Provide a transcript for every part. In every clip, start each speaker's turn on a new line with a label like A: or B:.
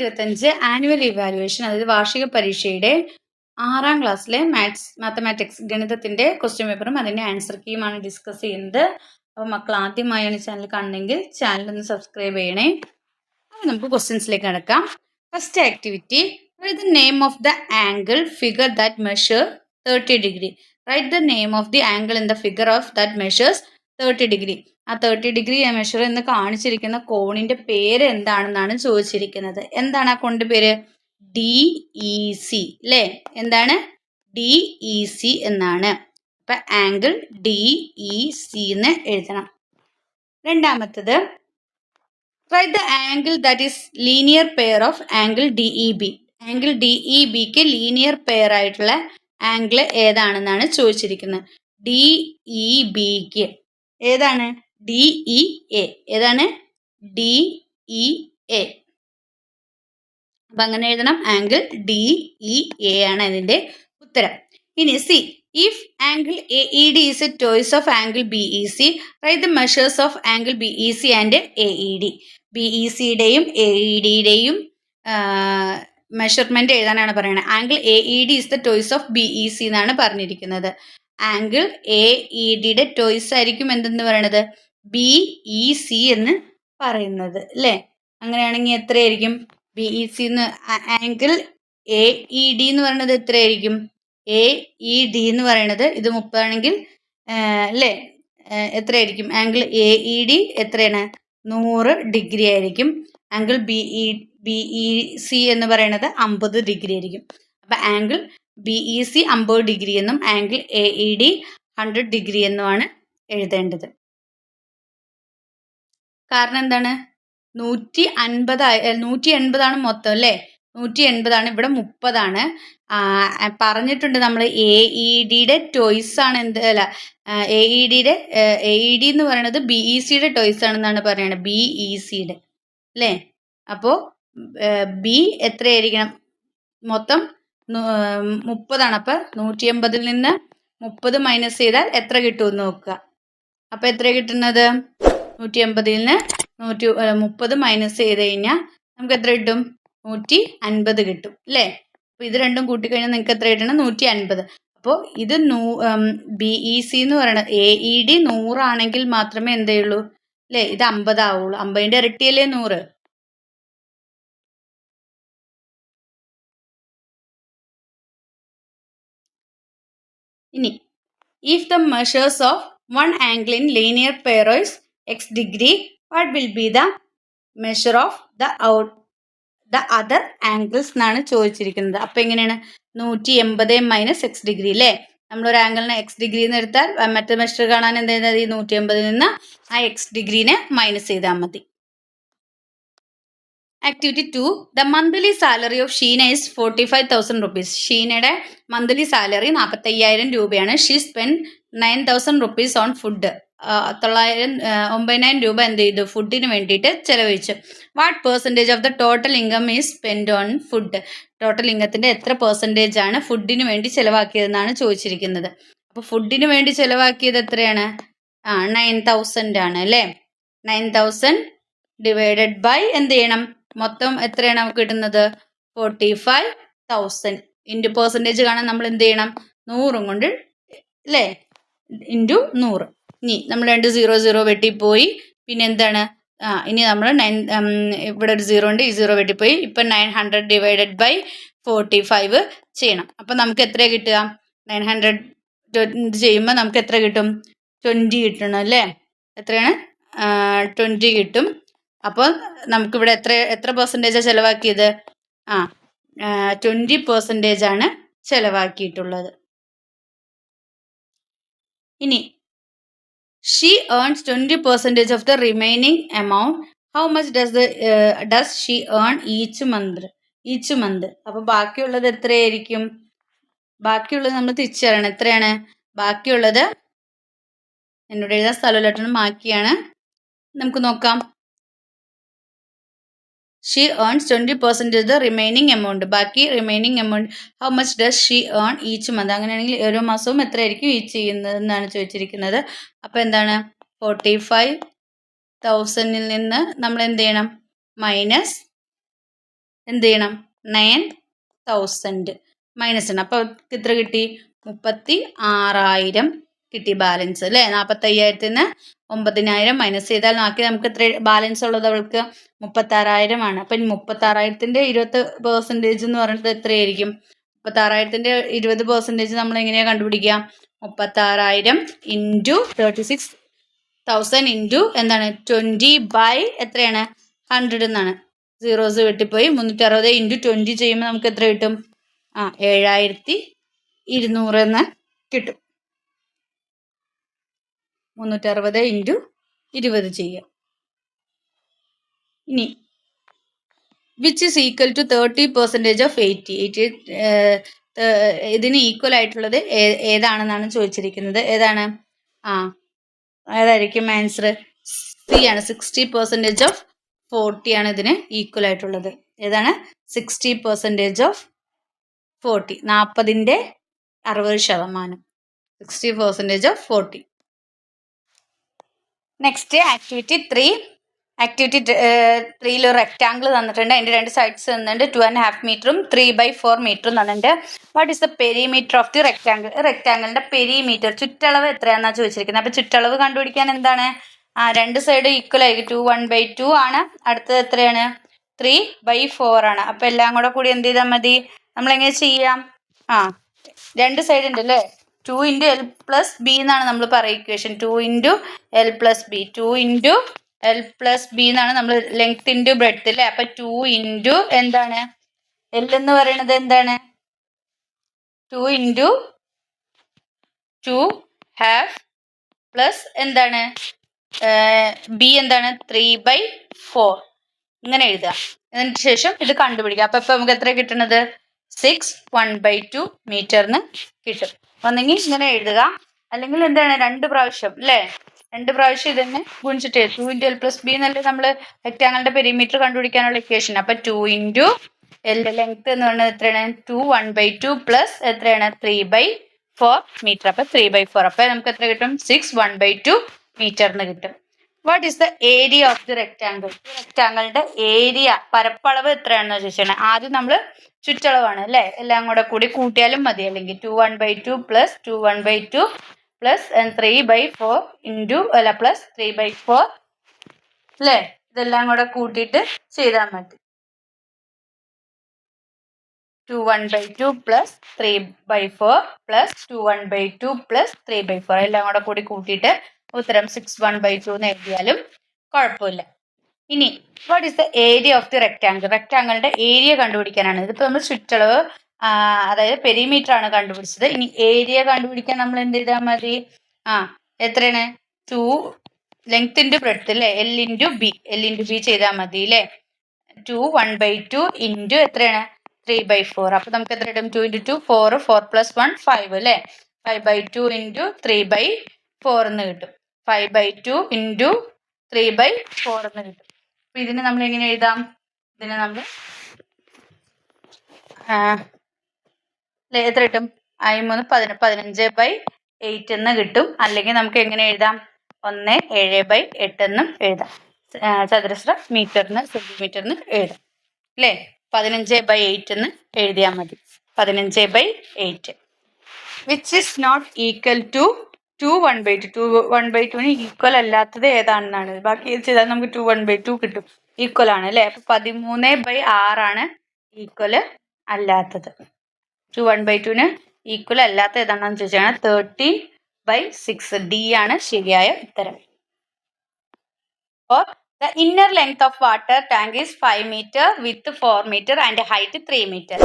A: ഇരുപത്തഞ്ച് annual evaluation അതായത് വാർഷിക പരീക്ഷയുടെ ആറാം ക്ലാസ്സിലെ മാത്സ് മാത്തമാറ്റിക്സ് ഗണിതത്തിന്റെ ക്വസ്റ്റ്യൻ പേപ്പറും അതിന്റെ ആൻസർ കീയുമാണ് ഡിസ്കസ് ചെയ്യുന്നത്. അപ്പോൾ മക്കൾ ആദ്യമായാണ് ചാനൽ കാണുന്നെങ്കിൽ ചാനൽ ഒന്ന് സബ്സ്ക്രൈബ് ചെയ്യണേ. അപ്പോൾ നമുക്ക് ക്വസ്റ്റ്യൻസിലേക്ക് കിടക്കാം. First activity write the name of the angle figure that measure thirty degree write the name of the angle in the figure of that measures thirty degree ആ തേർട്ടി ഡിഗ്രി മെഷർ എന്ന് കാണിച്ചിരിക്കുന്ന കോണിന്റെ പേര് എന്താണെന്നാണ് ചോദിച്ചിരിക്കുന്നത്. എന്താണ് ആ കോണിന്റെ പേര്? ഡി ഇ സി അല്ലേ എന്താണ്? ഡി ഇ സി എന്നാണ്. അപ്പൊ ആംഗിൾ ഡി ഇ സി എന്ന് എഴുതണം. രണ്ടാമത്തത് write the angle that is linear pair of angle D E B angle D E ബിക്ക് ലീനിയർ പെയർ ആയിട്ടുള്ള ആംഗിൾ ഏതാണെന്നാണ് ചോദിച്ചിരിക്കുന്നത്? ഡി ഇ ബിക്ക് ഏതാണ്? ഡി ഇ എ ഏതാണ്? ഡി ഇ എ അപ്പൊ അങ്ങനെ എഴുതണം. ആംഗിൾ ഡി ഇ എ ആണ് അതിന്റെ ഉത്തരം. ഇനി C if angle A E D is a twice of angle B E C write the measures of angle B E C and A E D B E സിയുടെയും A E ഡിയുടെയും measurement എഴുതാനാണ് പറയുന്നത് angle A E D is the twice of B E C എന്നാണ് പറഞ്ഞിരിക്കുന്നത്. Angle A E ഡിയുടെ twice ആയിരിക്കും എന്തെന്ന് പറയണത്? B E C എന്ന് പറയുന്നത് അല്ലേ? അങ്ങനെയാണെങ്കിൽ എത്രയായിരിക്കും? ബി ഇ സി എന്ന് ആംഗിൾ എ ഇ ഡി എന്ന് പറയുന്നത് എത്രയായിരിക്കും? എ ഇ ഡി എന്ന് പറയുന്നത് ഇത് മുപ്പതാണെങ്കിൽ അല്ലേ? എത്രയായിരിക്കും? ആംഗിൾ എ ഇ ഡി എത്രയാണ്? നൂറ് ഡിഗ്രി ആയിരിക്കും. Angle B E B E C എന്ന് പറയുന്നത് അമ്പത് ഡിഗ്രി ആയിരിക്കും. അപ്പം ആംഗിൾ ബി ഇ സി അമ്പത് ഡിഗ്രി എന്നും angle A E D hundred degree എന്നുമാണ് എഴുതേണ്ടത്. കാരണം എന്താണ്? നൂറ്റി അൻപത് നൂറ്റി എൺപതാണ് മൊത്തം അല്ലേ? നൂറ്റി എൺപതാണ് ഇവിടെ മുപ്പതാണ്. പറഞ്ഞിട്ടുണ്ട് നമ്മൾ എ ഇ ഡിയുടെ ടോയ്സ് ആണ് എന്ത് അല്ല എ ഇ ഡിയുടെ എ ഇ ഡി എന്ന് പറയുന്നത് ബി ഇ സിയുടെ ടോയ്സ് ആണെന്നാണ് പറയുന്നത് ബി ഇ സിയുടെ അല്ലേ? അപ്പോൾ ബി എത്രയായിരിക്കണം? മൊത്തം മുപ്പതാണ്. അപ്പം നൂറ്റി എൺപതിൽ നിന്ന് മുപ്പത് മൈനസ് ചെയ്താൽ എത്ര കിട്ടുമെന്ന് നോക്കുക. അപ്പം എത്ര കിട്ടുന്നത്? നൂറ്റി എൺപതിൽ നിന്ന് നൂറ്റി മുപ്പത് മൈനസ് ചെയ്ത് കഴിഞ്ഞാൽ നമുക്ക് എത്ര കിട്ടും? നൂറ്റി അൻപത് കിട്ടും അല്ലേ? അപ്പോൾ ഇത് രണ്ടും കൂട്ടിക്കഴിഞ്ഞാൽ നിങ്ങൾക്ക് എത്ര കിട്ടണം? നൂറ്റി അൻപത്. അപ്പോൾ ഇത് നൂ ബി ഇ സി എന്ന് പറയുന്നത് എ ഇ ഡി നൂറാണെങ്കിൽ മാത്രമേ എന്തേ ഉള്ളൂ? അല്ലേ? ഇത് അമ്പതാവുള്ളൂ. അമ്പതിന്റെ ഇരട്ടിയല്ലേ നൂറ്? ഇനി if the measures of one angle in linear pair is x degree, what will be the measure of the out the other angles എന്നാണ് ചോദിച്ചിരിക്കുന്നത്. അപ്പം എങ്ങനെയാണ്? നൂറ്റി എൺപത് മൈനസ് എക്സ് ഡിഗ്രി അല്ലേ നമ്മളൊരു ആംഗിളിനെ എക്സ് ഡിഗ്രി എന്ന് എടുത്താൽ മറ്റേ മെഷർ കാണാൻ എന്ത് ചെയ്താൽ ഈ നൂറ്റി എൺപതിൽ നിന്ന് ആ എക്സ് ഡിഗ്രീനെ മൈനസ് ചെയ്താൽ മതി. Activity two the monthly salary of Sheena is forty five thousand rupees ഷീനയുടെ monthly salary നാൽപ്പത്തയ്യായിരം രൂപയാണ്. She spend nine thousand rupees on food തൊള്ളായിരം ഒമ്പതിനായിരം രൂപ എന്ത് ചെയ്തു? ഫുഡിന് വേണ്ടിയിട്ട് ചെലവഴിച്ചു. What percentage of the total income is spend on food total ഇൻകത്തിന്റെ എത്ര പെർസെന്റേജ് ആണ് ഫുഡിന് വേണ്ടി ചിലവാക്കിയതെന്നാണ് ചോദിച്ചിരിക്കുന്നത്. അപ്പോൾ ഫുഡിന് വേണ്ടി ചിലവാക്കിയത് എത്രയാണ്? ആ നയൻ തൗസൻഡ് ആണ് അല്ലേ? നയൻ തൗസൻഡ് ഡിവൈഡഡ് ബൈ എന്ത് ചെയ്യണം? മൊത്തം എത്രയാണ് നമുക്ക് കിട്ടുന്നത്? Forty five thousand into percentage കാണാൻ നമ്മൾ എന്ത് ചെയ്യണം? നൂറും കൊണ്ട് അല്ലേ? ഇന്റു നൂറ്. ഇനി നമ്മൾ രണ്ട് സീറോ സീറോ വെട്ടിപ്പോയി. പിന്നെ എന്താണ്? ആ ഇനി നമ്മൾ നയൻ ഇവിടെ ഒരു സീറോ ഉണ്ട്. ഈ സീറോ വെട്ടിപ്പോയി. ഇപ്പം nine hundred divided by forty five ചെയ്യണം. അപ്പം നമുക്ക് എത്ര കിട്ടുക? നയൻ ഹൺഡ്രഡ് ചെയ്യുമ്പോൾ നമുക്ക് എത്ര കിട്ടും? ട്വന്റി കിട്ടണം അല്ലേ? എത്രയാണ്? ട്വന്റി കിട്ടും. അപ്പോൾ നമുക്കിവിടെ എത്ര എത്ര പെർസെന്റേജാണ് ചിലവാക്കിയത്? ആ ട്വന്റി പെർസെന്റേജ് ആണ് ചിലവാക്കിയിട്ടുള്ളത്. ഇനി she earns twenty percentage of the remaining amount how much does does she earn each month each month അപ്പോൾ ബാക്കിയുള്ളത് എത്രയായിരിക്കും? ബാക്കിയുള്ളത് നമ്മൾ തിരിച്ചറിയണം. എത്രയാണ്? ബാക്കിയുള്ളത് എന്നോട് എഴുതാൻ സ്ഥലമില്ലാട്ടാണ് ബാക്കിയാണ് നമുക്ക് നോക്കാം. She earns twenty percentage the remaining amount ബാക്കി remaining amount how much does she earn each month അങ്ങനെയാണെങ്കിൽ ഓരോ മാസവും എത്രയായിരിക്കും ഈച്ച് ചെയ്യുന്നത് എന്നാണ് ചോദിച്ചിരിക്കുന്നത്. അപ്പോൾ എന്താണ്? ഫോർട്ടി ഫൈവ് തൗസൻഡിൽ നിന്ന് നമ്മൾ എന്ത് ചെയ്യണം? മൈനസ് എന്ത് ചെയ്യണം? നയൻ തൗസൻഡ് മൈനസ് ആണ് അപ്പോൾ എത്ര കിട്ടി? മുപ്പത്തി ആറായിരം കിട്ടി ബാലൻസ് അല്ലേ നാൽപ്പത്തയ്യായിരത്തിൽ നിന്ന് ഒമ്പതിനായിരം മൈനസ് ചെയ്താൽ ബാക്കി നമുക്ക് എത്ര ബാലൻസ് ഉള്ളത് അവൾക്ക് മുപ്പത്താറായിരം ആണ്. അപ്പം മുപ്പത്താറായിരത്തിന്റെ ഇരുപത് പെർസെന്റേജ് എന്ന് പറയുന്നത് എത്രയായിരിക്കും? മുപ്പത്താറായിരത്തിന്റെ ഇരുപത് പെർസെന്റേജ് നമ്മൾ എങ്ങനെയാ കണ്ടുപിടിക്കുക? മുപ്പത്താറായിരം into thirty six thousand into എന്താണ്? ട്വന്റി ബൈ എത്രയാണ്? ഹൺഡ്രഡ് എന്നാണ്. സീറോസ് വെട്ടിപ്പോയി. മുന്നൂറ്റി അറുപത് ഇന്റു ട്വന്റി ചെയ്യുമ്പോൾ നമുക്ക് എത്ര കിട്ടും? ആ ഏഴായിരത്തി ഇരുന്നൂറ് എന്ന് കിട്ടും. മുന്നൂറ്റി അറുപത് ഇന്റു ഇരുപത് ചെയ്യുക ഇനി which is equal to thirty percentage of eighty eighty ഇതിന് ഈക്വൽ ആയിട്ടുള്ളത് ഏതാണെന്നാണ് ചോദിച്ചിരിക്കുന്നത്? ഏതാണ്? ആ ഏതായിരിക്കും ആൻസർ സി ആണ് സിക്സ്റ്റി പെർസെന്റേജ് ഓഫ് ഫോർട്ടി ആണ് ഇതിന് ഈക്വൽ ആയിട്ടുള്ളത്. ഏതാണ്? സിക്സ്റ്റി പെർസെന്റേജ് ഓഫ് ഫോർട്ടി നാൽപ്പതിന്റെ അറുപത് ശതമാനം. Sixty percentage of forty next activity three activity ത്രീയിൽ ഒരു റെക്റ്റാങ്കിൾ തന്നിട്ടുണ്ട്. അതിന്റെ രണ്ട് സൈഡ്സ് തന്നിട്ടുണ്ട്. ടു ആൻഡ് ഹാഫ് മീറ്ററും ത്രീ ബൈ ഫോർ മീറ്ററും തന്നിട്ടുണ്ട്. What is the perimeter of the rectangle റെക്റ്റാങ്കിളിന്റെ perimeter ചുറ്റളവ് എത്രയാണെന്നാണ് ചോദിച്ചിരിക്കുന്നത്. അപ്പോൾ ചുറ്റളവ് കണ്ടുപിടിക്കാൻ എന്താണ്? ആ രണ്ട് സൈഡ് ഈക്വൽ ആയിരിക്കും. ടു വൺ ബൈ ടു ആണ്. അടുത്തത് എത്രയാണ്? ത്രീ ബൈ ഫോർ ആണ്. അപ്പോൾ എല്ലാം കൂടെ കൂടി എന്ത് ചെയ്താൽ മതി? നമ്മളെങ്ങനെ ചെയ്യാം? ആ രണ്ട് സൈഡ് ഉണ്ട് അല്ലേ two into L plus B എന്നാണ് നമ്മൾ പറയുക equation two into L plus B two into L plus B എന്നാണ് നമ്മൾ ലെങ്ത് ഇന്റു ബ്രെഡ്ത്ത് അല്ലേ അപ്പം ടു ഇന്റു എന്താണ്? എൽ എന്ന് പറയുന്നത് എന്താണ്? Two into two half plus എന്താണ്? ബി എന്താണ്? ത്രീ ബൈ ഫോർ ഇങ്ങനെ എഴുതുക. അതിന് ശേഷം ഇത് കണ്ടുപിടിക്കുക. അപ്പം ഇപ്പം നമുക്ക് എത്ര കിട്ടണത്? സിക്സ് വൺ ബൈ ടു മീറ്ററിന് കിട്ടും. ഒന്നെങ്കിൽ ഇങ്ങനെ എഴുതുക. അല്ലെങ്കിൽ എന്താണ്? രണ്ട് പ്രാവശ്യം അല്ലേ? രണ്ട് പ്രാവശ്യം ഇതന്നെ ഗുണിച്ചിട്ട് two into L plus B എന്നല്ലേ നമ്മൾ റെക്റ്റാങ്കിളിന്റെ പെരിമീറ്റർ കണ്ടുപിടിക്കാനുള്ള ഇക്വേഷൻ അപ്പൊ ടു ഇന്റു എൽ ലെങ്ത് എന്ന് പറയുന്നത് എത്രയാണ്? Two one by two plus എത്രയാണ്? ത്രീ ബൈ ഫോർ മീറ്റർ അപ്പൊ ത്രീ ബൈ ഫോർ അപ്പൊ നമുക്ക് എത്ര കിട്ടും? സിക്സ് വൺ ബൈ ടു മീറ്ററിന് കിട്ടും. What is the area of the rectangle റെക്റ്റാങ്കിളിന്റെ area പരപ്പളവ് എത്രയാണെന്ന് ചോദിച്ചാൽ ആദ്യം നമ്മൾ ചുറ്റളവാണ് അല്ലേ? എല്ലാം കൂടെ കൂടി കൂട്ടിയാലും മതി. അല്ലെങ്കിൽ two one by two plus two one by two plus three by four into അല്ല പ്ലസ് ത്രീ ബൈ ഫോർ അല്ലേ? ഇതെല്ലാം കൂടെ കൂട്ടിയിട്ട് ചെയ്താൽ മതി. Two one by two plus three by four plus two one by two plus three by four എല്ലാം കൂടെ കൂടി കൂട്ടിയിട്ട് ഉത്തരം സിക്സ് വൺ ബൈ ടു എന്ന് എഴുതിയാലും കുഴപ്പമില്ല. ഇനി what is the area of the rectangle റെക്റ്റാങ്കിളിന്റെ area കണ്ടുപിടിക്കാനാണ്. ഇതിപ്പോ നമ്മൾ ചുറ്റളവ് അതായത് പെരിമീറ്റർ ആണ് കണ്ടുപിടിച്ചത്. ഇനി ഏരിയ കണ്ടുപിടിക്കാൻ നമ്മൾ എന്ത് ചെയ്താൽ മതി? ആ എത്രയാണ്? ടു ലെങ്ത് ഇന്റു ബ്രെഡ്ത്ത് അല്ലേ L into B L into B ചെയ്താൽ മതി അല്ലേ two one by two into എത്രയാണ്? ത്രീ ബൈ ഫോർ അപ്പോൾ നമുക്ക് എത്ര ഇടും two into two four four plus one five അല്ലേ five by two into three by four എന്ന് കിട്ടും. Five by two into three by four എന്ന് കിട്ടും. അപ്പൊ ഇതിന് നമ്മൾ എങ്ങനെ എഴുതാം? ഇതിനെ നമ്മൾ എത്ര കിട്ടും? മൂന്ന് പതിന പതിനഞ്ച് ബൈ എയ്റ്റ് എന്ന് കിട്ടും. അല്ലെങ്കിൽ നമുക്ക് എങ്ങനെ എഴുതാം? ഒന്ന് ഏഴ് ബൈ എട്ട് എന്നും എഴുതാം. ചതുരശ്ര മീറ്ററിന് സെന്റിമീറ്ററിന് എഴുതാം. അല്ലേ പതിനഞ്ച് ബൈ എയ്റ്റ് എന്ന് എഴുതിയാൽ മതി. പതിനഞ്ച് by eight which is not equal to two two one by two two one ടുവിന് ഈക്വൽ അല്ലാത്തത് ഏതാണെന്നാണ്? ബാക്കി ചെയ്താൽ നമുക്ക് ടു വൺ ബൈ ടു കിട്ടും. ഈക്വൽ ആണ് അല്ലേ? അപ്പൊ പതിമൂന്ന് ബൈ ആറാണ് ഈക്വൽ അല്ലാത്തത്. ടു വൺ ബൈ ടുവിന് ഈക്വൽ അല്ലാത്ത ഏതാണെന്ന് ചോദിച്ചാൽ തേർട്ടി ബൈ സിക്സ് ഡി ആണ് ശരിയായ ഉത്തരം. Or the inner length of water tank is five metre width four metre and height three metre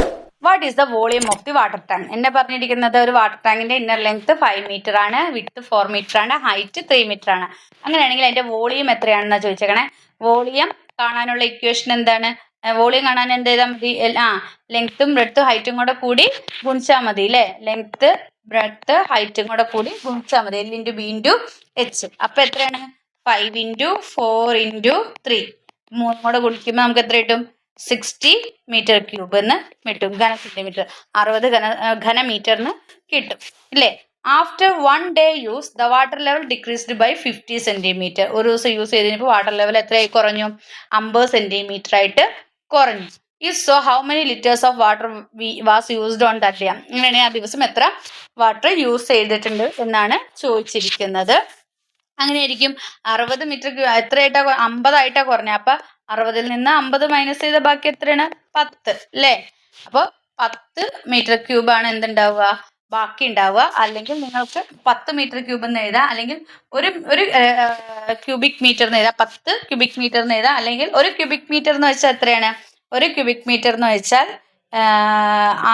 A: what is the volume of the water tank എന്നെ പറഞ്ഞിരിക്കുന്നത് ഒരു വാട്ടർ ടാങ്കിന്റെ ഇന്നർ ലെങ്ത് ഫൈവ് മീറ്റർ ആണ് width four metre ആണ് height three metre ആണ്. അങ്ങനെയാണെങ്കിൽ അതിന്റെ volume എത്രയാണെന്ന് ചോദിച്ചേക്കണേ? വോളിയം കാണാനുള്ള ഇക്വേഷൻ എന്താണ്? വോളിയം കാണാൻ എന്ത് ചെയ്താൽ മതി? ആ ലെങ്ത്തും ബ്രെഡ്ത്തും ഹൈറ്റും കൂടെ കൂടി ഗുണിച്ചാൽ മതി അല്ലേ ലെങ്ത്ത് ബ്രെഡ്ത്ത് ഹൈറ്റും കൂടെ കൂടി ഗുണിച്ചാൽ മതി. L into B into H അപ്പം എത്രയാണ്? Five into four into three മൂന്നും കൂടെ ഗുണിക്കുമ്പോൾ നമുക്ക് എത്ര കിട്ടും? സിക്സ്റ്റി മീറ്റർ ക്യൂബ് എന്ന് കിട്ടും. ഘന സെന്റിമീറ്റർ അറുപത് ഘന ഘനമീറ്ററിന് കിട്ടും. ഇല്ലേ? After one day use the water level decreased by fifty centimetre ഒരു ദിവസം യൂസ് ചെയ്തതിനിപ്പോൾ വാട്ടർ ലെവൽ എത്രയായി കുറഞ്ഞു? അമ്പത് സെന്റിമീറ്റർ ആയിട്ട് കുറഞ്ഞു. If so how many litres of water was used on that day അങ്ങനെയാണെങ്കിൽ ആ ദിവസം എത്ര വാട്ടർ യൂസ് ചെയ്തിട്ടുണ്ട് എന്നാണ് ചോദിച്ചിരിക്കുന്നത്. അങ്ങനെയായിരിക്കും. അറുപത് മീറ്റർ എത്രയായിട്ടാ അമ്പതായിട്ടാണ് അമ്പതായിട്ടാ അപ്പം അപ്പൊ അറുപതിൽ നിന്ന് അമ്പത് മൈനസ് ചെയ്ത ബാക്കി എത്രയാണ്? പത്ത് അല്ലേ അപ്പൊ പത്ത് മീറ്റർ ക്യൂബ് ആണ് എന്തുണ്ടാവുക? ബാക്കി ഉണ്ടാവുക. അല്ലെങ്കിൽ നിങ്ങൾക്ക് പത്ത് മീറ്റർ ക്യൂബ് എന്ന് എഴുതാം. അല്ലെങ്കിൽ ഒരു ഒരു ക്യൂബിക് മീറ്റർ എന്ന് എഴുതാം. പത്ത് ക്യൂബിക് മീറ്റർ എന്ന് എഴുതാം. അല്ലെങ്കിൽ ഒരു ക്യൂബിക് മീറ്റർ എന്ന് വെച്ചാൽ എത്രയാണ്? ഒരു ക്യൂബിക് മീറ്റർ എന്ന് വെച്ചാൽ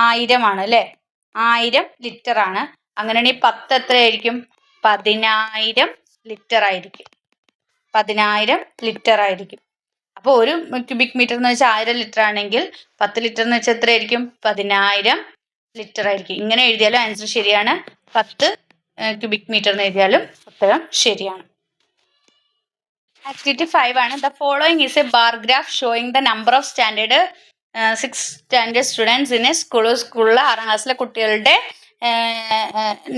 A: ആയിരമാണ് അല്ലേ ആയിരം ലിറ്റർ ആണ്. അങ്ങനെയാണെങ്കിൽ പത്ത് എത്രയായിരിക്കും പതിനായിരം ലിറ്റർ ആയിരിക്കും. പതിനായിരം ലിറ്റർ ആയിരിക്കും. അപ്പോൾ ഒരു ക്യൂബിക് മീറ്റർ എന്ന് വെച്ചാൽ ആയിരം ലിറ്റർ ആണെങ്കിൽ പത്ത് ലിറ്റർ എന്ന് വെച്ചാൽ എത്രയായിരിക്കും? പതിനായിരം ലിറ്റർ ആയിരിക്കും. ഇങ്ങനെ എഴുതിയാലും ആൻസർ ശരിയാണ്. പത്ത് ക്യൂബിക് മീറ്റർ എന്ന് എഴുതിയാലും ഉത്തരം ശരിയാണ്. ആക്ടിവിറ്റി ഫൈവ് ആണ്. The following is a bar graph showing the number of standard six standard students in a school സ്കൂളിലെ ആറാം ക്ലാസ്സിലെ കുട്ടികളുടെ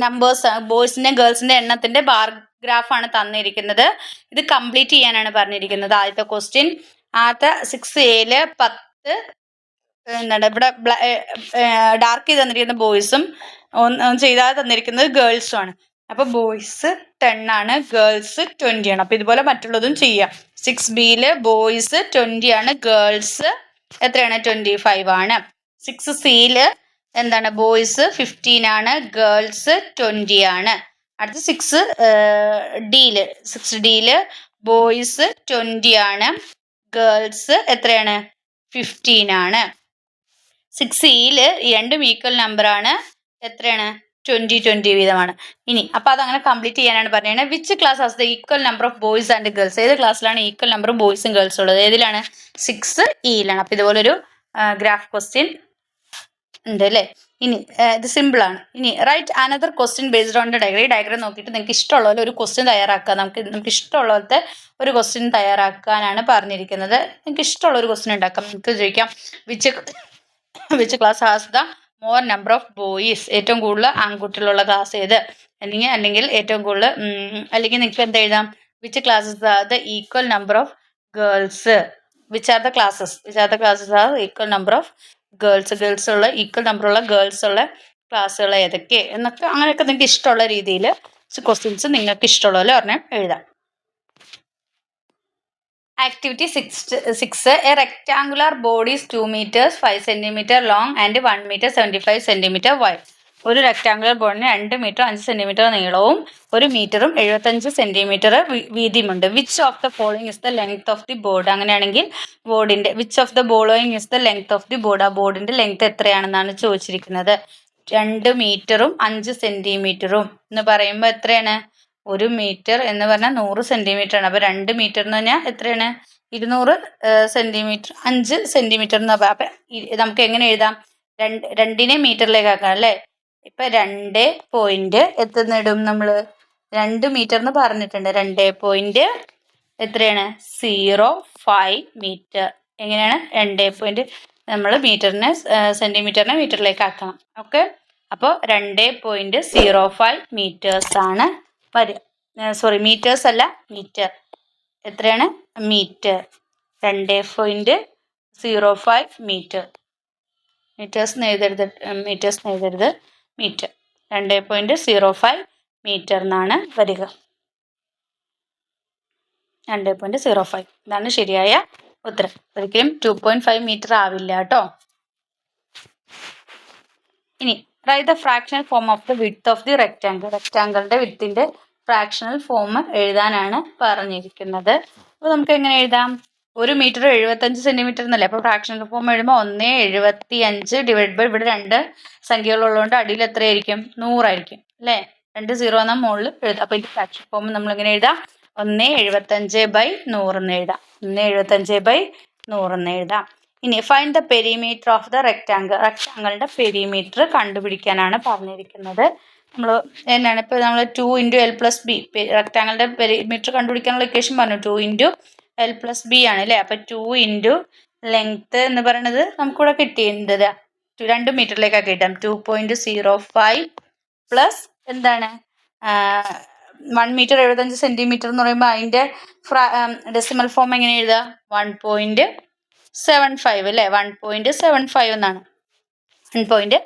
A: നമ്പേഴ്സ് ബോയ്സിന്റെ ഗേൾസിന്റെ എണ്ണത്തിന്റെ ബാർ ഗ്രാഫാണ് തന്നിരിക്കുന്നത്. ഇത് കംപ്ലീറ്റ് ചെയ്യാനാണ് പറഞ്ഞിരിക്കുന്നത് ആദ്യത്തെ ക്വസ്റ്റ്യൻ ആദ്യത്തെ സിക്സ് എയിൽ പത്ത് എന്താണ് ഇവിടെ ഡാർക്ക് ചെയ്ത് തന്നിരിക്കുന്ന ബോയ്സും ചെയ്താൽ തന്നിരിക്കുന്നത് ഗേൾസും ആണ്. അപ്പൊ ബോയ്സ് ടെൻ ആണ് ഗേൾസ് ട്വന്റി ആണ്. അപ്പൊ ഇതുപോലെ മറ്റുള്ളതും ചെയ്യാം. സിക്സ് ബിയിൽ ബോയ്സ് ട്വന്റി ആണ് ഗേൾസ് എത്രയാണ്? ട്വന്റി ഫൈവ് ആണ്. സിക്സ് സിയിൽ എന്താണ്? ബോയ്സ് ഫിഫ്റ്റീൻ ആണ് ഗേൾസ് ട്വന്റി ആണ്. അടുത്ത സിക്സ് ഡിയിൽ സിക്സ് ഡിയിൽ ബോയ്സ് ട്വന്റി ആണ്. ഗേൾസ് എത്രയാണ്? ഫിഫ്റ്റീൻ ആണ്. സിക്സ് ഇയിൽ രണ്ടും ഈക്വൽ നമ്പർ ആണ്. എത്രയാണ്? ട്വന്റി ട്വന്റി വീതമാണ്. ഇനി അപ്പൊ അതങ്ങനെ കംപ്ലീറ്റ് ചെയ്യാനാണ് പറയുന്നത് which class has the equal number of boys and girls ഏത് ക്ലാസ്സിലാണ് ഈക്വൽ നമ്പർ ബോയ്സും ഗേൾസും ഉള്ളത്? ഏതിലാണ്? സിക്സ് ഇയിലാണ് അപ്പൊ ഇതുപോലൊരു ഗ്രാഫ് ക്വസ്റ്റ്യൻ ഉണ്ട് അല്ലേ? ഇനി ഇത് സിമ്പിൾ ആണ്. ഇനി write another question based on the diagram diagram നോക്കിയിട്ട് നിങ്ങൾക്ക് ഇഷ്ടമുള്ള പോലെ ഒരു ക്വസ്റ്റ്യൻ തയ്യാറാക്കുക. നമുക്ക് നമുക്ക് ഇഷ്ടമുള്ള പോലത്തെ ഒരു ക്വസ്റ്റ്യൻ തയ്യാറാക്കാനാണ് പറഞ്ഞിരിക്കുന്നത്. നിങ്ങൾക്ക് ഇഷ്ടമുള്ള ഒരു ക്വസ്റ്റ്യൻ ഉണ്ടാക്കാം. നിങ്ങൾക്ക് ചോദിക്കാം. Which which class has the more number of boys ഏറ്റവും കൂടുതൽ ആൺകുട്ടികളുള്ള ക്ലാസ് ഏത്? അല്ലെങ്കിൽ അല്ലെങ്കിൽ ഏറ്റവും കൂടുതൽ അല്ലെങ്കിൽ നിങ്ങൾക്ക് എന്ത് എഴുതാം? Which classes are the equal number of girls which are the classes which are the classes are equal number of girls girls ഉള്ള ഈക്വൽ നമ്പർ ഉള്ള ഗേൾസ് ഉള്ള ക്ലാസ്സുകൾ ഏതൊക്കെ എന്നൊക്കെ അങ്ങനെയൊക്കെ നിങ്ങൾക്ക് ഇഷ്ടമുള്ള രീതിയിൽ ക്വസ്റ്റ്യൻസ് നിങ്ങൾക്ക് ഇഷ്ടമുള്ള പോലെ എഴുതാം. Activity six six A rectangular bodies two metres five centimetre long and one metre seventy five centimetre wide ഒരു റെക്ടാങ്കുലർ ബോണിന് രണ്ട് മീറ്റർ അഞ്ച് സെന്റിമീറ്റർ നീളവും ഒരു മീറ്ററും എഴുപത്തഞ്ച് centimetre വീതിയുമുണ്ട്. Which of the following is the length of the board അങ്ങനെയാണെങ്കിൽ ബോർഡിന്റെ which of the following is the length of the board ആ ബോർഡിന്റെ ലെങ്ത് എത്രയാണെന്നാണ് ചോദിച്ചിരിക്കുന്നത്. രണ്ട് മീറ്ററും അഞ്ച് സെന്റിമീറ്ററും എന്ന് പറയുമ്പോൾ എത്രയാണ്? ഒരു മീറ്റർ എന്ന് പറഞ്ഞാൽ നൂറ് സെന്റിമീറ്റർ ആണ്. അപ്പൊ രണ്ട് മീറ്റർ എന്ന് പറഞ്ഞാൽ എത്രയാണ്? ഇരുന്നൂറ് സെന്റിമീറ്റർ അഞ്ച് സെന്റിമീറ്റർ എന്ന് പറയാം അപ്പൊ നമുക്ക് എങ്ങനെ എഴുതാം? രണ്ട് രണ്ടിനെ മീറ്ററിലേക്ക് ആക്കാം അല്ലേ? ഇപ്പൊ രണ്ട് പോയിന്റ് എത്തുന്നിടും നമ്മൾ രണ്ട് മീറ്റർ എന്ന് പറഞ്ഞിട്ടുണ്ട്. രണ്ട് പോയിന്റ് എത്രയാണ്? സീറോ ഫൈവ് മീറ്റർ എങ്ങനെയാണ്? രണ്ട് പോയിന്റ് നമ്മൾ മീറ്ററിനെ സെന്റിമീറ്ററിനെ മീറ്ററിലേക്ക് ആക്കണം. ഓക്കെ അപ്പോൾ രണ്ട് പോയിന്റ് സീറോ ഫൈവ് മീറ്റേഴ്സ് ആണ് വരിക. സോറി മീറ്റേഴ്സ് അല്ല മീറ്റർ എത്രയാണ്? മീറ്റർ രണ്ട് point zero five metre metres എഴുതരുത് മീറ്റേഴ്സ് എഴുതരുത്. മീറ്റർ. രണ്ട് പോയിന്റ് സീറോ ഫൈവ് മീറ്റർ എന്നാണ് വരിക. രണ്ട് പോയിന്റ് സീറോ ഫൈവ് ഇതാണ് ശരിയായ ഉത്തരം. ഒരിക്കലും ടു പോയിന്റ് ഫൈവ് മീറ്റർ ആവില്ല കേട്ടോ. ഇനി write the fractional form of the width of the rectangle റെക്റ്റാങ്കിളിന്റെ വിത്തിന്റെ ഫ്രാക്ഷണൽ ഫോം എഴുതാനാണ് പറഞ്ഞിരിക്കുന്നത്. അപ്പോൾ നമുക്ക് എങ്ങനെ എഴുതാം? ഒരു മീറ്റർ എഴുപത്തഞ്ച് സെന്റിമീറ്റർ എന്നല്ലേ? അപ്പോൾ ഫ്രാക്ഷണൽ ഫോം എഴുതുമ്പോൾ ഒന്ന് എഴുപത്തി അഞ്ച് ഡിവൈഡ് ബൈ ഇവിടെ രണ്ട് സംഖ്യകളുള്ളതുകൊണ്ട് അടിയിൽ എത്രയായിരിക്കും? നൂറായിരിക്കും. അല്ലേ? രണ്ട് സീറോ എന്നാൽ മുകളിൽ എഴുതാം അപ്പോൾ ഇതിന്റെ ഫ്രാക്ഷൻ ഫോം നമ്മൾ ഇങ്ങനെ എഴുതാം? ഒന്ന് എഴുപത്തഞ്ച് ബൈ നൂറെന്ന് എഴുതാം. ഒന്ന് എഴുപത്തഞ്ച് ബൈ നൂറെന്ന് എഴുതാം. ഇനി find the perimeter of the rectangle റെക്ടാങ്കിളിന്റെ perimeter കണ്ടുപിടിക്കാനാണ് പറഞ്ഞിരിക്കുന്നത്. നമ്മൾ എന്നാണ് ഇപ്പോൾ നമ്മൾ two into L plus B റെക്ടാങ്കിളിന്റെ perimeter കണ്ടുപിടിക്കാനുള്ള ഇക്വേഷൻ പറഞ്ഞു. Two into L plus B ആണ് അല്ലേ? അപ്പം ടു ഇന്റു ലെങ്ത് എന്ന് പറയുന്നത് നമുക്കിവിടെ കിട്ടിയിട്ടുണ്ട് രണ്ട് മീറ്ററിലേക്കാണ് കിട്ടാം two point zero five plus എന്താണ്? വൺ മീറ്റർ എഴുപത്തഞ്ച് സെന്റിമീറ്റർ എന്ന് പറയുമ്പോൾ അതിന്റെ ഡെസിമൽ ഫോം എങ്ങനെ എഴുതുക? വൺ പോയിന്റ് സെവൻ ഫൈവ് അല്ലേ? വൺ പോയിന്റ് സെവൻ ഫൈവ് എന്നാണ്. വൺ പോയിന്റ്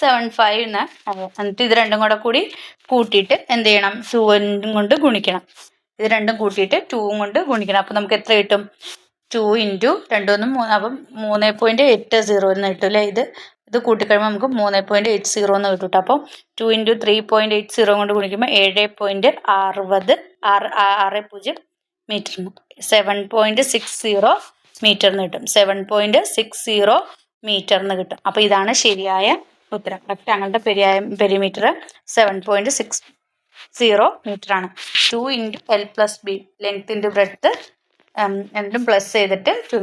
A: സെവൻ ഫൈവ് എന്ന് അറിയാം എന്നിട്ട് ഇത് രണ്ടും കൂടെ കൂടി കൂട്ടിയിട്ട് എന്ത് ചെയ്യണം? ടൂവും കൊണ്ട് ഗുണിക്കണം. ഇത് രണ്ടും കൂട്ടിയിട്ട് ടൂവും കൊണ്ട് ഗുണിക്കണം. അപ്പോൾ നമുക്ക് എത്ര കിട്ടും? ടു ഇന്റു രണ്ടൊന്നും മൂന്ന് അപ്പം മൂന്ന് പോയിന്റ് എട്ട് സീറോ എന്ന് കിട്ടും അല്ലേ ഇത്? ഇത് കൂട്ടിക്കഴിയുമ്പോൾ നമുക്ക് മൂന്ന് പോയിന്റ് എയ്റ്റ് സീറോ എന്ന് കിട്ടും അപ്പോൾ two into three point eight zero കൊണ്ട് ഗുണിക്കുമ്പോൾ ഏഴ് പോയിന്റ് അറുപത് ആറ് ആറ് പൂജ്യം മീറ്ററിന് സെവൻ പോയിന്റ് സിക്സ് സീറോ മീറ്ററിന് കിട്ടും. സെവൻ പോയിന്റ് സിക്സ് സീറോ മീറ്ററിന് കിട്ടും. അപ്പോൾ ഇതാണ് ശരിയായ ഉത്തരം. കറക്റ്റ് അങ്ങനത്തെ പെരിയായ perimeter seven point six zero മീറ്ററാണ്. Two into L plus B. Length into breadth എന്നിട്ടും പ്ലസ് ചെയ്തിട്ട് ടു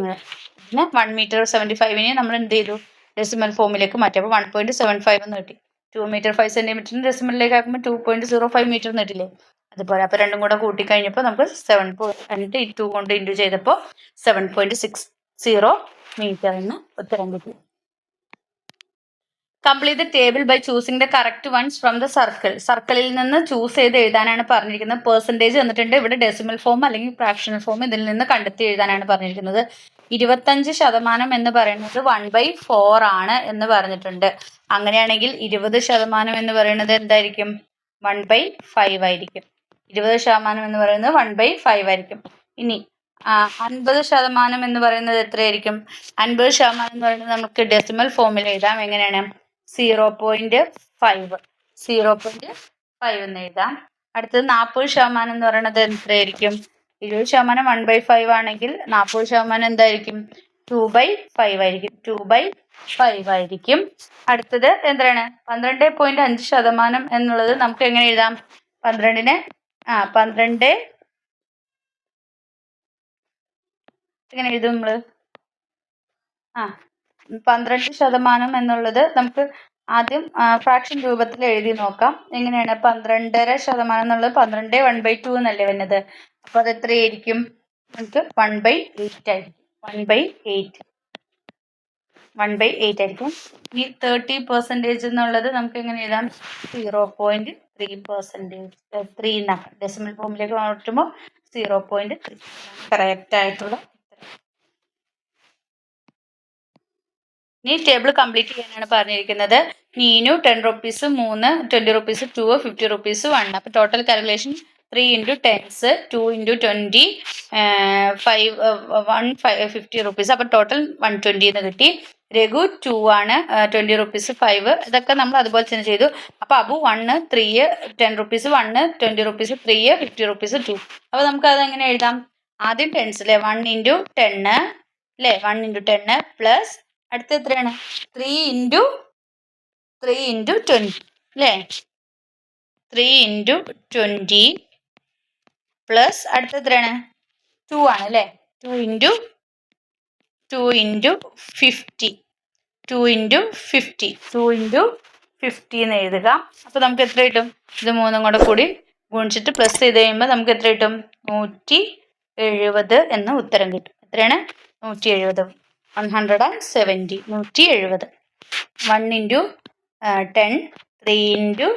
A: പിന്നെ വൺ മീറ്റർ സെവന്റി ഫൈവിനെ നമ്മൾ എന്ത് ചെയ്തു? ഡെസിമൽ ഫോമിലേക്ക് മാറ്റി അപ്പോൾ വൺ പോയിന്റ് സെവൻ ഫൈവ് എന്ന് കിട്ടി. ടു മീറ്റർ ഫൈവ് സെന്റിമീറ്ററിന് ഡെസിമലിലേക്ക് ആക്കുമ്പോൾ two point zero five metre എന്ന് കിട്ടില്ലേ? അതുപോലെ അപ്പോൾ രണ്ടും കൂടെ കൂട്ടി കഴിഞ്ഞപ്പോൾ നമുക്ക് സെവൻ പോയിന്റ് ടു കൊണ്ട് ഇന്റു ചെയ്തപ്പോൾ seven point six zero metre എന്ന് ഉത്തരം കിട്ടി. Complete the table by choosing the correct ones from the circle സർക്കിളിൽ നിന്ന് ചൂസ് ചെയ്ത് എഴുതാനാണ് പറഞ്ഞിരിക്കുന്നത്. പെർസെന്റേജ് തന്നിട്ടുണ്ട് ഇവിടെ ഡെസിമൽ ഫോം അല്ലെങ്കിൽ ഫ്രാക്ഷണൽ ഫോം ഇതിൽ നിന്ന് കണ്ടെത്തി എഴുതാനാണ് പറഞ്ഞിരിക്കുന്നത്. ഇരുപത്തഞ്ച് ശതമാനം എന്ന് പറയുന്നത് വൺ ബൈ ഫോർ ആണ് എന്ന് പറഞ്ഞിട്ടുണ്ട്. അങ്ങനെയാണെങ്കിൽ ഇരുപത് ശതമാനം എന്ന് പറയുന്നത് എന്തായിരിക്കും? വൺ ബൈ ഫൈവ് ആയിരിക്കും. ഇരുപത് ശതമാനം എന്ന് പറയുന്നത് വൺ ബൈ ഫൈവ് ആയിരിക്കും. ഇനി അൻപത് ശതമാനം എന്ന് പറയുന്നത് എത്രയായിരിക്കും? അൻപത് ശതമാനം എന്ന് പറയുന്നത് നമുക്ക് ഡെസിമൽ ഫോമിൽ എഴുതാം. എങ്ങനെയാണ്? Zero point five zero point five എന്ന് എഴുതാം. അടുത്തത് നാൽപ്പത് ശതമാനം എന്ന് പറയുന്നത് എത്രയായിരിക്കും? ഇരുപത് ശതമാനം വൺ ബൈ ഫൈവ് ആണെങ്കിൽ നാൽപ്പത് ശതമാനം എന്തായിരിക്കും? ടു ബൈ ഫൈവ് ആയിരിക്കും. ടു ബൈ ഫൈവ് ആയിരിക്കും. അടുത്തത് എന്താണ്? പന്ത്രണ്ട് പോയിന്റ് അഞ്ച് ശതമാനം എന്നുള്ളത് നമുക്ക് എങ്ങനെ എഴുതാം? പന്ത്രണ്ടിന് ആ പന്ത്രണ്ട് എങ്ങനെ എഴുതും നമ്മൾ? ആ പന്ത്രണ്ട് ശതമാനം എന്നുള്ളത് നമുക്ക് ആദ്യം ഫ്രാക്ഷൻ രൂപത്തിൽ എഴുതി നോക്കാം. എങ്ങനെയാണ്? പന്ത്രണ്ടര ശതമാനം എന്നുള്ളത് പന്ത്രണ്ട് വൺ ബൈ ടു എന്നല്ലേ വന്നത് അപ്പൊ അത് എത്രയായിരിക്കും? നമുക്ക് വൺ ബൈ എയ്റ്റ് ആയിരിക്കും. One by eight one by eight ആയിരിക്കും. ഈ തേർട്ടി പെർസെന്റേജ് എന്നുള്ളത് നമുക്ക് എങ്ങനെ എഴുതാം? Zero point three percentage three എന്നാക്കാം decimal ഫോമിലേക്ക് മാറ്റുമ്പോൾ സീറോ പോയിന്റ് ത്രീ കറക്റ്റ് ആയിട്ടുള്ള ഇനി ടേബിൾ കംപ്ലീറ്റ് ചെയ്യാനാണ് പറഞ്ഞിരിക്കുന്നത്. നീനു ടെൻ റുപ്പീസ് മൂന്ന് twenty rupees two fifty rupees one അപ്പോൾ total calculation three into tens two into twenty five one five fifty rupees അപ്പോൾ total one twenty എന്ന് കിട്ടി. രഘു ടു ആണ് ട്വന്റി റുപ്പീസ് ഫൈവ് ഇതൊക്കെ നമ്മൾ അതുപോലെ തന്നെ ചെയ്തു. അപ്പോൾ Abu one three ten rupees one twenty rupees three fifty rupees two അപ്പോൾ നമുക്ക് അതെങ്ങനെ എഴുതാം? ആദ്യം ടെൻസ് അല്ലേ വൺ ഇന്റു ടെന്ന് അല്ലേ വൺ ഇന്റു ടെന്ന് പ്ലസ് അടുത്ത എത്രയാണ്? Three into three into twenty അല്ലേ ത്രീ ഇന്റു ട്വന്റി പ്ലസ് അടുത്ത എത്രയാണ്? ടു ആണ് അല്ലേ two into two into fifty two into fifty two into fifty എന്ന് എഴുതുക. അപ്പോൾ നമുക്ക് എത്ര കിട്ടും? ഇത് മൂന്നും കൂടെ കൂടി ഗുണിച്ചിട്ട് പ്ലസ് ചെയ്ത് കഴിയുമ്പോൾ നമുക്ക് എത്ര കിട്ടും? നൂറ്റി എഴുപത് എന്ന ഉത്തരം കിട്ടും. എത്രയാണ്? നൂറ്റി എഴുപത്. വൺ ഹൺഡ്രഡ് ആൻഡ് സെവന്റി നൂറ്റി എഴുപത് one into ten three into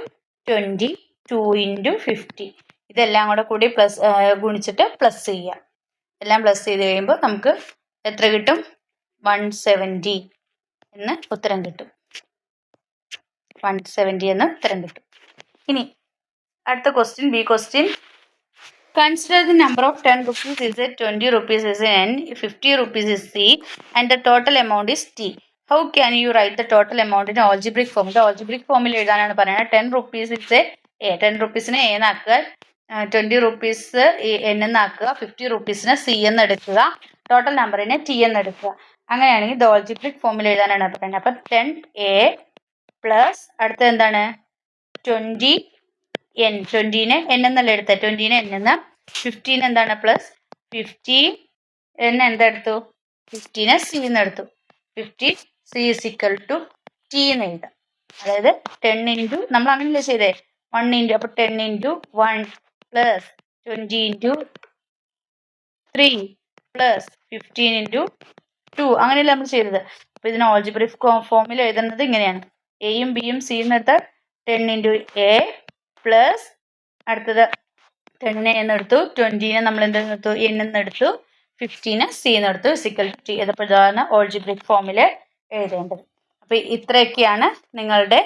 A: twenty two into fifty ഇതെല്ലാം കൂടെ കൂടി പ്ലസ് ഗുണിച്ചിട്ട് പ്ലസ് ചെയ്യാം. എല്ലാം പ്ലസ് ചെയ്ത് കഴിയുമ്പോൾ നമുക്ക് എത്ര കിട്ടും? വൺ സെവന്റി എന്ന് ഉത്തരം കിട്ടും. വൺ സെവന്റി എന്ന് ഉത്തരം കിട്ടും. ഇനി അടുത്ത question B question consider the number of ten rupees is A twenty rupees is N fifty rupees is C and the total amount is T how can you write the total amount in algebraic form ഇത് algebraic ഫോമിൽ എഴുതാനാണ് പറയുന്നത്. Ten rupees is A ten റുപ്പീസിനെ A എന്നാക്കുക. Twenty rupees N എന്നാക്കുക. Fifty റുപ്പീസിന് C എന്ന് എടുക്കുക total നമ്പറിനെ ടി എന്ന് എടുക്കുക അങ്ങനെയാണെങ്കിൽ ഇത് ഓൾജിബ്രിക് ഫോമിൽ എഴുതാനാണ് പറയുന്നത്. അപ്പം ടെൻ എ പ്ലസ് അടുത്ത എന്താണ്? ട്വന്റി എൻ ട്വന്റീനെ എൻ എന്നല്ല എടുത്തത് ട്വന്റീനെ എൻ എന്ന്. ഫിഫ്റ്റീൻ എന്താണ് പ്ലസ് ഫിഫ്റ്റി എൻ എന്തെടുത്തു ഫിഫ്റ്റീന് സി എന്ന് എടുത്തു. Fifty C is equal to T എന്ന് എഴുതാം. അതായത് ടെൻ ഇന്റു നമ്മൾ അങ്ങനെയല്ലേ ചെയ്തേ. വൺ ഇന്റു അപ്പോൾ ten into one plus twenty into three plus fifteen into two അങ്ങനെയല്ല നമ്മൾ ചെയ്തത്. അപ്പോൾ ഇതിന് ഓൾജിബ്രിഫ് ഫോമിൽ എഴുതുന്നത് ഇങ്ങനെയാണ്. എയും ബിയും സിയും എടുത്താൽ ടെൻ ഇന്റു എ പ്ലസ് അടുത്തത് ടെന്നിനെ എന്ന് എടുത്തു ട്വന്റീനെ നമ്മൾ എന്ത് എടുത്തു? എൻ എന്ന് എടുത്തു ഫിഫ്റ്റീന് സി എന്നെടുത്ത്. സിക്കൽ ടി ഏതപ്പോഴാണ് ഓൾജിബ്രിക് ഫോമിൽ എഴുതേണ്ടത്. അപ്പോൾ ഇത്രയൊക്കെയാണ് നിങ്ങളുടെ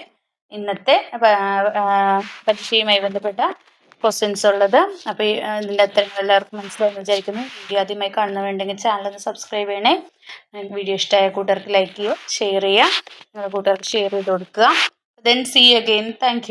A: ഇന്നത്തെ പരീക്ഷയുമായി ബന്ധപ്പെട്ട ക്വസ്റ്റ്യൻസ് ഉള്ളത്. അപ്പോൾ ഇതിന്റെ ഉത്തരങ്ങൾ എല്ലാവർക്കും മനസ്സിലായെന്ന് വിചാരിക്കുന്നു. വീഡിയോ ആദ്യമായി കാണുന്നവരുണ്ടെങ്കിൽ ചാനൽ ഒന്ന് സബ്സ്ക്രൈബ് ചെയ്യണേ. വീഡിയോ ഇഷ്ടമായ കൂട്ടുകാർക്ക് ലൈക്ക് ചെയ്യുക ഷെയർ ചെയ്യുക. നിങ്ങളുടെ കൂട്ടുകാർക്ക് ഷെയർ ചെയ്ത് കൊടുക്കുക. Then C again thank